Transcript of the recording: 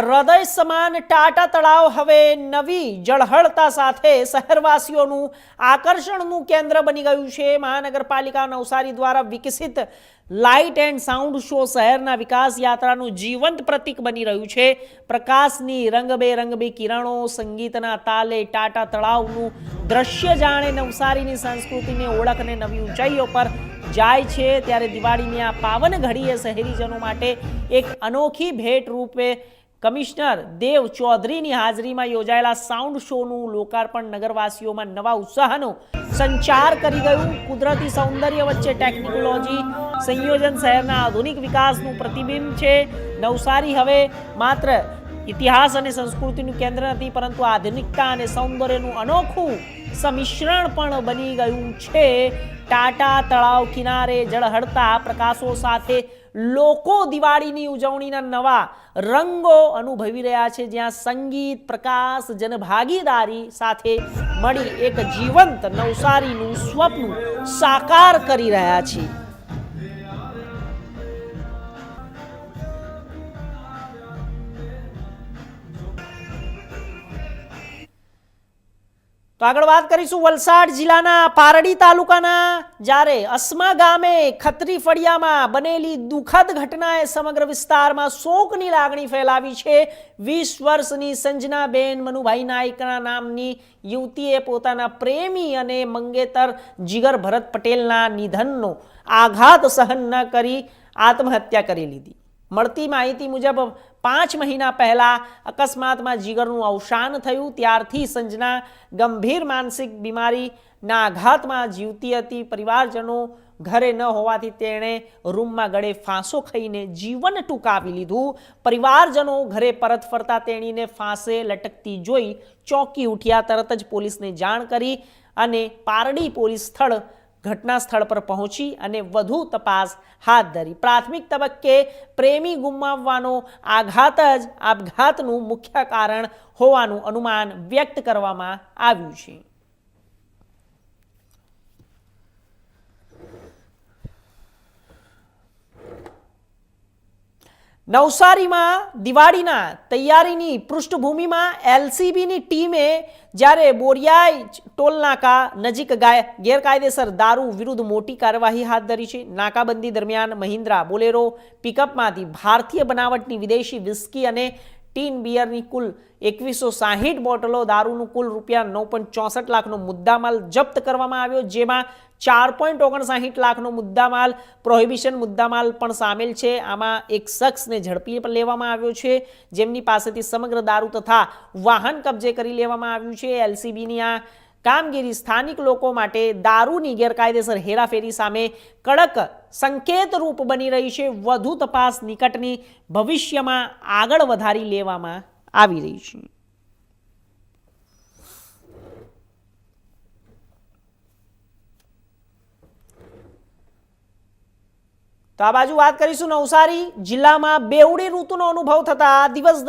હૃદય સમાન ટાટા તળાવ હવે નવી જળહળતા સાથે શહેરવાસીઓનું આકર્ષણનું કેન્દ્ર બની ગયું છે. મહાનગરપાલિકા નવસારી દ્વારા વિકસિત લાઇટ એન્ડ સાઉન્ડ શો શહેરના વિકાસ યાત્રાનું જીવંત પ્રતીક બની રહ્યું છે. પ્રકાશની રંગબેરંગબી કિરણો સંગીતના તાલે ટાટા તળાવનું દ્રશ્ય જાણે નવસારીની સંસ્કૃતિની ઓળખને નવી ઊંચાઈઓ પર જાય છે. ત્યારે દિવાળીની આ પાવન ઘડીએ શહેરીજનો માટે એક અનોખી ભેટ રૂપે કમિશનર દેવ ચૌધરીની હાજરીમાં યોજાયેલા સાઉન્ડ શોનું લોકાર્પણ નગરવાસીઓમાં નવા ઉત્સાહનો સંચાર કરી ગયું. કુદરતી સૌંદર્ય વચ્ચે ટેકનોલોજી સંયોજન શહેરના આધુનિક વિકાસનું પ્રતિબિંબ છે. નવસારી હવે માત્ર ઇતિહાસ અને સંસ્કૃતિનું કેન્દ્ર નથી, પરંતુ આધુનિકતા અને સૌંદર્યનું અનોખું સંમિશ્રણ પણ બની ગયું છે. ટાટા તળાવ કિનારે ઝળહળતા પ્રકાશો સાથે લોકો દિવાળીની ઉજવણીના નવા રંગો અનુભવી રહ્યા છે, જ્યાં સંગીત, પ્રકાશ, જનભાગીદારી સાથે મળી એક જીવંત નવસારીનું સ્વપ્ન સાકાર કરી રહ્યા છે. તો આગળ વાત કરીશું વલસાડ જિલ્લાના પારડી તાલુકાના, જ્યારે અસ્મા ગામે ખત્રી ફળિયામાં બનેલી દુઃખદ ઘટનાએ સમગ્ર વિસ્તારમાં શોકની લાગણી ફેલાવી છે. વીસ વર્ષની સંજનાબેન મનુભાઈ નાયકના નામની યુવતીએ પોતાના પ્રેમી અને મંગેતર જીગર ભરત પટેલના નિધનનો આઘાત સહન ન કરી આત્મહત્યા કરી લીધી. મળતી માહિતી મુજબ પાંચ મહિના પહેલાં અકસ્માતમાં જીગરનું અવસાન થયું. ત્યારથી સંજના ગંભીર માનસિક બીમારીના આઘાતમાં જીવતી હતી. પરિવારજનો ઘરે ન હોવાથી તેણે રૂમમાં ગળે ફાંસો ખાઈને જીવન ટૂંકાવી લીધું. પરિવારજનો ઘરે પરત ફરતા તેણીને ફાંસે લટકતી જોઈ ચોંકી ઉઠ્યા. તરત જ પોલીસને જાણ કરી અને પારડી પોલીસ સ્થળ ઘટના સ્થળ પર પહોંચી અને વધુ તપાસ હાથ ધરી. પ્રાથમિક તબક્કે પ્રેમી ગુમાવવાનો આઘાત જ આપઘાતનું મુખ્ય કારણ હોવાનું અનુમાન વ્યક્ત કરવામાં આવ્યું છે. નવસારીમાં દિવાળીના તૈયારીની પૃષ્ઠભૂમિમાં એલસીબીની ટીમે જ્યારે બોરિયાઈ ટોલનાકા નજીક ગાય, ગેરકાયદેસર દારૂ વિરુદ્ધ મોટી કાર્યવાહી હાથ ધરી છે. નાકાબંધી દરમિયાન મહિન્દ્રા બોલેરો પિકઅપમાંથી ભારતીય બનાવટની વિદેશી વિસ્કી અને ટીન બિયરની કુલ એકવીસો સાહીઠ બોટલો દારૂનું કુલ રૂપિયા નવ પોઈન્ટ ચોસઠ લાખનો મુદ્દામાલ જપ્ત કરવામાં આવ્યો, જેમાં ચાર પોઈન્ટ ઓગણસાહીઠ લાખનો મુદ્દામાલ, પ્રોહિબિશન મુદ્દામાલ પણ સામેલ છે. આમાં એક શખ્સને ઝડપી પણ લેવામાં આવ્યો છે. જેમની પાસેથી સમગ્ર દારૂ તથા વાહન કબજે કરી લેવામાં આવ્યું છે. એલસીબીની આ કામગીરી સ્થાનિક લોકો માટે દારૂની ગેરકાયદેસર હેરાફેરી સામે કડક સંકેત રૂપ બની રહી છે. વધુ તપાસ નિકટની ભવિષ્યમાં આગળ વધારી લેવામાં આવી રહી છે. તો આ બાજુ વાત કરીશું નવસારી જિલ્લામાં બેવડી ઋતુનો અનુભવ થતા દિવસ